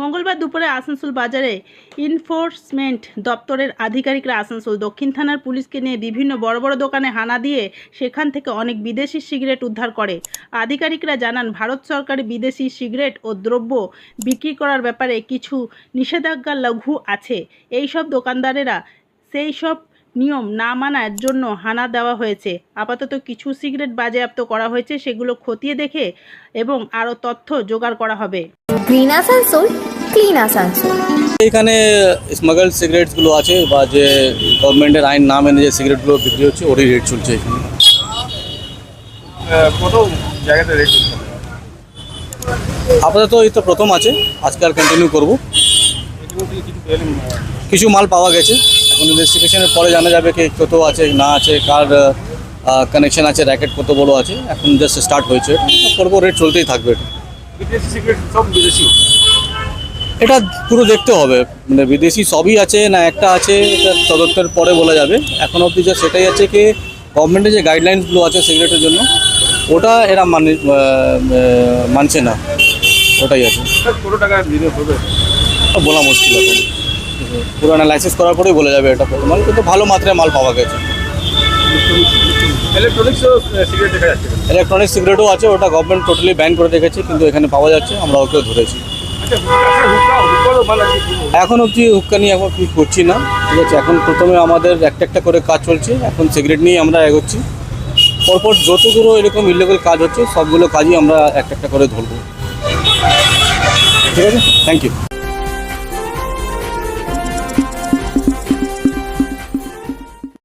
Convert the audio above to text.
মঙ্গলবার দুপুরে আসানসোল বাজারে ইনফোর্সমেন্ট দপ্তরের আধিকারিকরা আসানসোল দক্ষিণ থানার পুলিশকে নিয়ে বিভিন্ন বড় বড় দোকানে হানা দিয়ে সেখান থেকে অনেক বিদেশি সিগারেট উদ্ধার করে। আধিকারিকরা জানান, ভারত সরকারি বিদেশি সিগারেট ও দ্রব্য বিক্রি করার ব্যাপারে কিছু নিষেধাজ্ঞা লঘু আছে। এই সব দোকানদারেরা সেই সব নিয়ম না মানার জন্য হানা দেওয়া হয়েছে। আপাতত কিছু সিগারেট বাজেয়াপ্ত করা হয়েছে, সেগুলো খতিয়ে দেখে এবং আরও তথ্য জোগাড় করা হবে। আসানসোল ক্লিন আসানসোল এখানে স্মাগল সিগারেটসগুলো আছে বা যে গভর্নমেন্টের আইন না মেনে যে সিগারেটগুলো বিক্রি হচ্ছে ওরই রেট চলছে এখানে। কত জায়গাতে রেট আপাতত এই তো প্রথম আছে আজকে আর কন্টিনিউ করব। কিছু মাল পাওয়া গেছে এখন ইনভেস্টিগেশনের পরে জানা যাবে কি কত আছে না আছে কার কানেকশন আছে র্যাকেট কত বড় আছে এখন জাস্ট স্টার্ট হয়েছে। করব রেট চলতেই থাকবে এটা। সব বিদেশি। এটা পুরো দেখতে হবে। মানে বিদেশি সবই আছে না একটা আছে এটা তদন্তের পরে বলা যাবে। এখন অবধি যা সেটাই আছে কি গভর্নমেন্টের যে গাইডলাইন্সগুলো আছে সিগারেটের জন্য ওটা এরা মানে মানছে না। ওটাই আছে। বলা মুশকিল এখন। পুরো অ্যানালাইসিস করার পরেই বলা যাবে এটা। মাল কিন্তু ভালো মাত্রায় মাল পাওয়া গেছে। ইলেকট্রনিক সিগারেটও আছে ওটা গভর্নমেন্ট টোটালি ব্যান করে রেখেছে কিন্তু এখানে পাওয়া যাচ্ছে আমরা ওকেও ধরেছি। এখন অবধি হুক্কা নিয়ে এখন কিছু করছি না। ঠিক আছে, এখন প্রথমে আমাদের একটা একটা করে কাজ চলছে। এখন সিগারেট নিয়ে আমরা এগোচ্ছি। পরপর যতগুলো এরকম ইলিগাল কাজ হচ্ছে, সবগুলো কাজই আমরা একটা একটা করে ধরবো। ঠিক আছে? Thank you